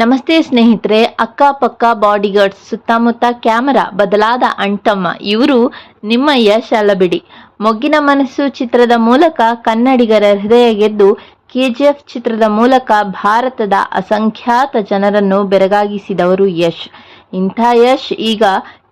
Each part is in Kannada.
ನಮಸ್ತೆ ಸ್ನೇಹಿತರೆ, ಅಕ್ಕಪಕ್ಕ ಬಾಡಿಗಾರ್ಡ್ಸ್, ಸುತ್ತಮುತ್ತ ಕ್ಯಾಮರಾ ಬದಲಾದ ಅಣ್ತಮ್ಮ ಇವರು ನಿಮ್ಮ ಯಶ್ ಅಲಬಿಡಿ ಬಿಡಿ ಮೊಗ್ಗಿನ ಮನಸ್ಸು ಚಿತ್ರದ ಮೂಲಕ ಕನ್ನಡಿಗರ ಹೃದಯ ಗೆದ್ದು, ಕೆಜಿಎಫ್ ಚಿತ್ರದ ಮೂಲಕ ಭಾರತದ ಅಸಂಖ್ಯಾತ ಜನರನ್ನು ಬೆರಗಾಗಿಸಿದವರು ಯಶ್. ಇಂಥ ಯಶ್ ಈಗ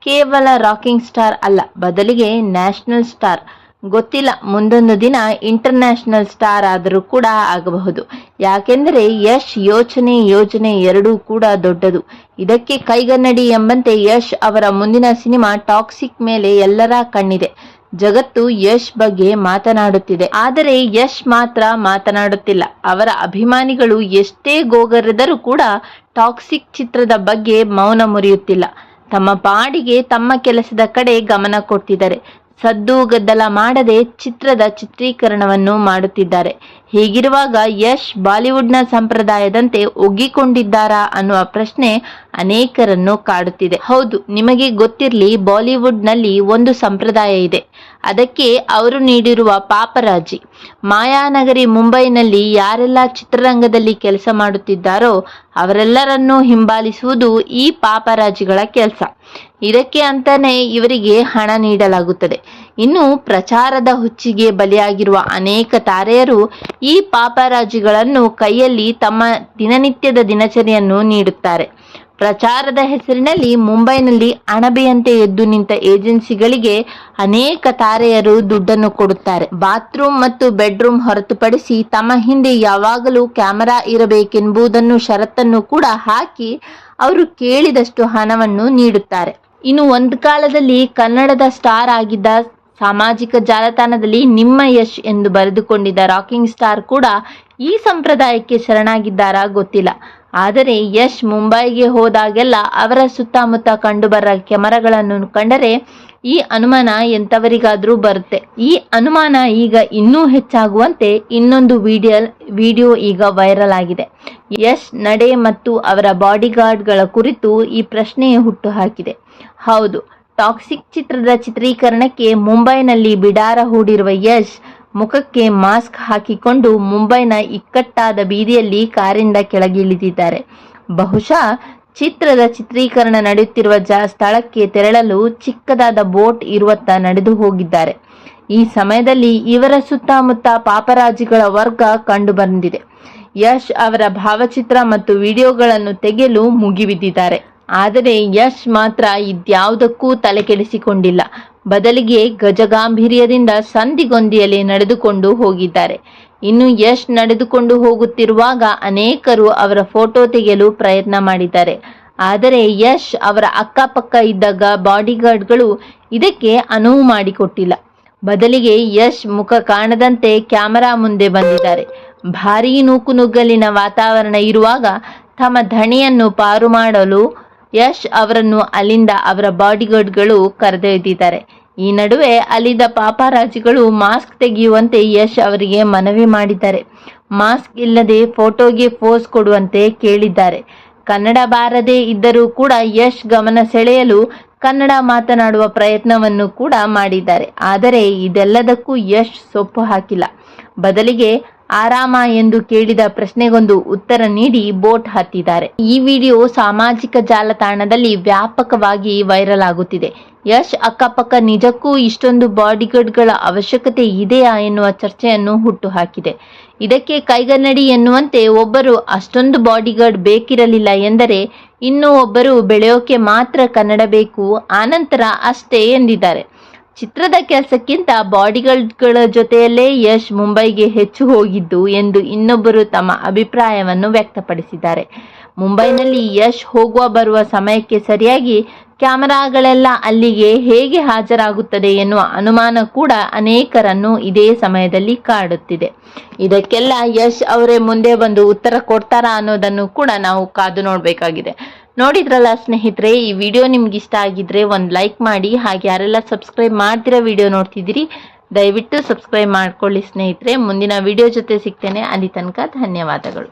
ಕೇವಲ ರಾಕಿಂಗ್ ಸ್ಟಾರ್ ಅಲ್ಲ, ಬದಲಿಗೆ ನ್ಯಾಷನಲ್ ಸ್ಟಾರ್. ಗೊತ್ತಿಲ್ಲ. ಮುಂದೊಂದು ದಿನ ಇಂಟರ್ನ್ಯಾಷನಲ್ ಸ್ಟಾರ್ ಆದರೂ ಕೂಡ ಆಗಬಹುದು. ಯಾಕೆಂದರೆ ಯಶ್ ಯೋಚನೆ, ಯೋಜನೆ ಎರಡೂ ಕೂಡ ದೊಡ್ಡದು. ಇದಕ್ಕೆ ಕೈಗನ್ನಡಿ ಎಂಬಂತೆ ಯಶ್ ಅವರ ಮುಂದಿನ ಸಿನಿಮಾ ಟಾಕ್ಸಿಕ್ ಮೇಲೆ ಎಲ್ಲರ ಕಣ್ಣಿದೆ. ಜಗತ್ತು ಯಶ್ ಬಗ್ಗೆ ಮಾತನಾಡುತ್ತಿದೆ. ಆದರೆ ಯಶ್ ಮಾತ್ರ ಮಾತನಾಡುತ್ತಿಲ್ಲ. ಅವರ ಅಭಿಮಾನಿಗಳು ಎಷ್ಟೇ ಗೋಗರೆದರೂ ಕೂಡ ಟಾಕ್ಸಿಕ್ ಚಿತ್ರದ ಬಗ್ಗೆ ಮೌನ ಮುರಿಯುತ್ತಿಲ್ಲ. ತಮ್ಮ ಪಾಡಿಗೆ ತಮ್ಮ ಕೆಲಸದ ಕಡೆ ಗಮನ ಕೊಡ್ತಿದ್ದಾರೆ ಸದ್ದು ಗದ್ದಲ ಮಾಡದೆ ಚಿತ್ರದ ಚಿತ್ರೀಕರಣವನ್ನು ಮಾಡುತ್ತಿದ್ದಾರೆ. ಹೀಗಿರುವಾಗ ಯಶ್ ಬಾಲಿವುಡ್ನ ಸಂಪ್ರದಾಯದಂತೆ ಒಗ್ಗಿಕೊಂಡಿದ್ದಾರಾ ಅನ್ನುವ ಪ್ರಶ್ನೆ ಅನೇಕರನ್ನು ಕಾಡುತ್ತಿದೆ. ಹೌದು, ನಿಮಗೆ ಗೊತ್ತಿರಲಿ ಬಾಲಿವುಡ್ನಲ್ಲಿ ಒಂದು ಸಂಪ್ರದಾಯ ಇದೆ. ಅದಕ್ಕೆ ಅವರು ನೀಡಿರುವ ಪಾಪರಾಜಿ. ಮಾಯಾನಗರಿ ಮುಂಬೈನಲ್ಲಿ ಯಾರೆಲ್ಲ ಚಿತ್ರರಂಗದಲ್ಲಿ ಕೆಲಸ ಮಾಡುತ್ತಿದ್ದಾರೋ ಅವರೆಲ್ಲರನ್ನೂ ಹಿಂಬಾಲಿಸುವುದು ಈ ಪಾಪರಾಜಿಗಳ ಕೆಲಸ. ಇದಕ್ಕೆ ಅಂತಾನೆ ಇವರಿಗೆ ಹಣ ನೀಡಲಾಗುತ್ತದೆ. ಇನ್ನು ಪ್ರಚಾರದ ಹುಚ್ಚಿಗೆ ಬಲಿಯಾಗಿರುವ ಅನೇಕ ತಾರೆಯರು ಈ ಪಾಪರಾಜಿಗಳನ್ನು ಕೈಯಲ್ಲಿ ತಮ್ಮ ದಿನನಿತ್ಯದ ದಿನಚರಿಯನ್ನು ನೀಡುತ್ತಾರೆ. ಪ್ರಚಾರದ ಹೆಸರಿನಲ್ಲಿ ಮುಂಬೈನಲ್ಲಿ ಅಣಬೆಯಂತೆ ಎದ್ದು ನಿಂತ ಏಜೆನ್ಸಿಗಳಿಗೆ ಅನೇಕ ತಾರೆಯರು ದುಡ್ಡನ್ನು ಕೊಡುತ್ತಾರೆ. ಬಾತ್ರೂಮ್ ಮತ್ತು ಬೆಡ್ರೂಮ್ ಹೊರತುಪಡಿಸಿ ತಮ್ಮ ಹಿಂದೆ ಯಾವಾಗಲೂ ಕ್ಯಾಮರಾ ಇರಬೇಕೆಂಬುದನ್ನು ಷರತ್ತನ್ನು ಕೂಡ ಹಾಕಿ ಅವರು ಕೇಳಿದಷ್ಟು ಹಣವನ್ನು ನೀಡುತ್ತಾರೆ. ಇನ್ನು ಒಂದು ಕಾಲದಲ್ಲಿ ಕನ್ನಡದ ಸ್ಟಾರ್ ಆಗಿದ್ದ ಸಾಮಾಜಿಕ ಜಾಲತಾಣದಲ್ಲಿ ನಿಮ್ಮ ಯಶ್ ಎಂದು ಬರೆದುಕೊಂಡಿದ್ದ ರಾಕಿಂಗ್ ಸ್ಟಾರ್ ಕೂಡ ಈ ಸಂಪ್ರದಾಯಕ್ಕೆ ಶರಣಾಗಿದ್ದಾರಾ ಗೊತ್ತಿಲ್ಲ. ಆದರೆ ಯಶ್ ಮುಂಬೈಗೆ ಹೋದಾಗೆಲ್ಲ ಅವರ ಸುತ್ತಮುತ್ತ ಕಂಡುಬರ ಕ್ಯಾಮರಾಗಳನ್ನು ಕಂಡರೆ ಈ ಅನುಮಾನ ಎಂಥವರಿಗಾದರೂ ಬರುತ್ತೆ. ಈ ಅನುಮಾನ ಈಗ ಇನ್ನೂ ಹೆಚ್ಚಾಗುವಂತೆ ಇನ್ನೊಂದು ವಿಡಿಯೋ ವಿಡಿಯೋ ಈಗ ವೈರಲ್ ಆಗಿದೆ. ಯಶ್, ನಡೆ ಮತ್ತು ಅವರ ಬಾಡಿಗಾರ್ಡ್ಗಳ ಕುರಿತು ಈ ಪ್ರಶ್ನೆಯೇ ಹುಟ್ಟು ಹಾಕಿದೆ. ಹೌದು, ಟಾಕ್ಸಿಕ್ ಚಿತ್ರದ ಚಿತ್ರೀಕರಣಕ್ಕೆ ಮುಂಬೈನಲ್ಲಿ ಬಿಡಾರ ಹೂಡಿರುವ ಯಶ್ ಮುಖಕ್ಕೆ ಮಾಸ್ಕ್ ಹಾಕಿಕೊಂಡು ಮುಂಬೈನ ಇಕ್ಕಟ್ಟಾದ ಬೀದಿಯಲ್ಲಿ ಕಾರಿಂದ ಕೆಳಗಿಳಿದಿದ್ದಾರೆ. ಬಹುಶಃ ಚಿತ್ರದ ಚಿತ್ರೀಕರಣ ನಡೆಯುತ್ತಿರುವ ಜ, ಸ್ಥಳಕ್ಕೆ ತೆರಳಲು ಚಿಕ್ಕದಾದ ಬೋಟ್ ಇರುವತ್ತ ನಡೆದು ಹೋಗಿದ್ದಾರೆ. ಈ ಸಮಯದಲ್ಲಿ ಇವರ ಸುತ್ತಮುತ್ತ ಪಾಪರಾಜಿಗಳ ವರ್ಗ ಕಂಡುಬಂದಿದೆ ಯಶ್ ಅವರ ಭಾವಚಿತ್ರ ಮತ್ತು ವಿಡಿಯೋಗಳನ್ನು ತೆಗೆಯಲು ಮುಗಿಬಿದ್ದಿದ್ದಾರೆ. ಆದರೆ ಯಶ್ ಮಾತ್ರ ಇದ್ಯಾವುದಕ್ಕೂ ತಲೆ ಕೆಡಿಸಿಕೊಂಡಿಲ್ಲ ಬದಲಿಗೆ ಗಜಗಾಂಭೀರ್ಯದಿಂದ ಸಂಧಿಗೊಂದಿಯಲ್ಲಿ ನಡೆದುಕೊಂಡು ಹೋಗಿದ್ದಾರೆ. ಇನ್ನು ಯಶ್ ನಡೆದುಕೊಂಡು ಹೋಗುತ್ತಿರುವಾಗ ಅನೇಕರು ಅವರ ಫೋಟೋ ತೆಗೆಯಲು ಪ್ರಯತ್ನ ಮಾಡಿದ್ದಾರೆ. ಆದರೆ ಯಶ್ ಅವರ ಅಕ್ಕಪಕ್ಕ ಇದ್ದಾಗ ಬಾಡಿಗಾರ್ಡ್ಗಳು ಇದಕ್ಕೆ ಅನುವು ಮಾಡಿಕೊಟ್ಟಿಲ್ಲ. ಬದಲಿಗೆ ಯಶ್ ಮುಖ ಕಾಣದಂತೆ ಕ್ಯಾಮರಾ ಮುಂದೆ ಬಂದಿದ್ದಾರೆ. ಭಾರೀ ನೂಕುನುಗ್ಗಲಿನ ವಾತಾವರಣ ಇರುವಾಗ ತಮ್ಮ ಧಣಿಯನ್ನು ಪಾರು ಮಾಡಲು ಯಶ್ ಅವರನ್ನು ಅಲ್ಲಿಂದ ಅವರ ಬಾಡಿಗಾರ್ಡ್ಗಳು ಕರೆದೊಯ್ದಿದ್ದಾರೆ. ಈ ನಡುವೆ ಅಲ್ಲಿದ್ದ ಪಾಪಾರಾಜಿಗಳು ಮಾಸ್ಕ್ ತೆಗೆಯುವಂತೆ ಯಶ್ ಅವರಿಗೆ ಮನವಿ ಮಾಡಿದ್ದಾರೆ. ಮಾಸ್ಕ್ ಇಲ್ಲದೆ ಫೋಟೋಗೆ ಪೋಸ್ ಕೊಡುವಂತೆ ಕೇಳಿದ್ದಾರೆ. ಕನ್ನಡ ಬಾರದೇ ಇದ್ದರೂ ಕೂಡ ಯಶ್ ಗಮನ ಸೆಳೆಯಲು ಕನ್ನಡ ಮಾತನಾಡುವ ಪ್ರಯತ್ನವನ್ನು ಕೂಡ ಮಾಡಿದ್ದಾರೆ. ಆದರೆ ಇದೆಲ್ಲದಕ್ಕೂ ಯಶ್ ಸೊಪ್ಪು ಹಾಕಿಲ್ಲ. ಬದಲಿಗೆ ಆರಾಮ ಎಂದು ಕೇಳಿದ ಪ್ರಶ್ನೆಗೊಂದು ಉತ್ತರ ನೀಡಿ ಬೋಟ್ ಹತ್ತಿದ್ದಾರೆ. ಈ ವಿಡಿಯೋ ಸಾಮಾಜಿಕ ಜಾಲತಾಣದಲ್ಲಿ ವ್ಯಾಪಕವಾಗಿ ವೈರಲ್ ಆಗುತ್ತಿದೆ. ಯಶ್ ಅಕ್ಕಪಕ್ಕ, ನಿಜಕ್ಕೂ ಇಷ್ಟೊಂದು ಬಾಡಿಗಾರ್ಡ್ಗಳ ಅವಶ್ಯಕತೆ ಇದೆಯಾ ಎನ್ನುವ ಚರ್ಚೆಯನ್ನು ಹುಟ್ಟುಹಾಕಿದೆ. ಇದಕ್ಕೆ ಕೈಗನ್ನಡಿ ಎನ್ನುವಂತೆ ಒಬ್ಬರು ಅಷ್ಟೊಂದು ಬಾಡಿಗಾರ್ಡ್ ಬೇಕಿರಲಿಲ್ಲ ಎಂದರೆ ಇನ್ನೂ ಒಬ್ಬರು ಬೆಳೆಯೋಕೆ ಮಾತ್ರ ಕನ್ನಡ ಬೇಕು, ಆನಂತರ ಅಷ್ಟೇ ಎಂದಿದ್ದಾರೆ. ಚಿತ್ರದ ಕೆಲಸಕ್ಕಿಂತ ಬಾಡಿಗಾರ್ಡ್ಗಳ ಜೊತೆಯಲ್ಲೇ ಯಶ್ ಮುಂಬೈಗೆ ಹೆಚ್ಚು ಹೋಗಿದ್ದು ಎಂದು ಇನ್ನೊಬ್ಬರು ತಮ್ಮ ಅಭಿಪ್ರಾಯವನ್ನು ವ್ಯಕ್ತಪಡಿಸಿದ್ದಾರೆ. ಮುಂಬೈನಲ್ಲಿ ಯಶ್ ಹೋಗುವ ಬರುವ ಸಮಯಕ್ಕೆ ಸರಿಯಾಗಿ ಕ್ಯಾಮರಾಗಳೆಲ್ಲ ಅಲ್ಲಿಗೆ ಹೇಗೆ ಹಾಜರಾಗುತ್ತದೆ ಎನ್ನುವ ಅನುಮಾನ ಕೂಡ ಅನೇಕರನ್ನು ಇದೇ ಸಮಯದಲ್ಲಿ ಕಾಡುತ್ತಿದೆ. ಇದಕ್ಕೆಲ್ಲ ಯಶ್ ಅವರೇ ಮುಂದೆ ಬಂದು ಉತ್ತರ ಕೊಡ್ತಾರಾ ಅನ್ನೋದನ್ನು ಕೂಡ ನಾವು ಕಾದು ನೋಡಬೇಕಾಗಿದೆ. ನೋಡಿದ್ರಲ್ಲ ಸ್ನೇಹಿತರೆ, ಈ ವಿಡಿಯೋ ನಿಮ್ಗೆ ಇಷ್ಟ ಆಗಿದ್ರೆ ಒಂದು ಲೈಕ್ ಮಾಡಿ, ಹಾಗೆ ಯಾರೆಲ್ಲ ಸಬ್ಸ್ಕ್ರೈಬ್ ಮಾಡ್ತಿರೋ ವಿಡಿಯೋ ನೋಡ್ತಿದ್ದೀರಿ, ದಯವಿಟ್ಟು ಸಬ್ಸ್ಕ್ರೈಬ್ ಮಾಡ್ಕೊಳ್ಳಿ ಸ್ನೇಹಿತರೆ. ಮುಂದಿನ ವಿಡಿಯೋ ಜೊತೆ ಸಿಗ್ತೇನೆ. ಅಲ್ಲಿ ತನಕ ಧನ್ಯವಾದಗಳು.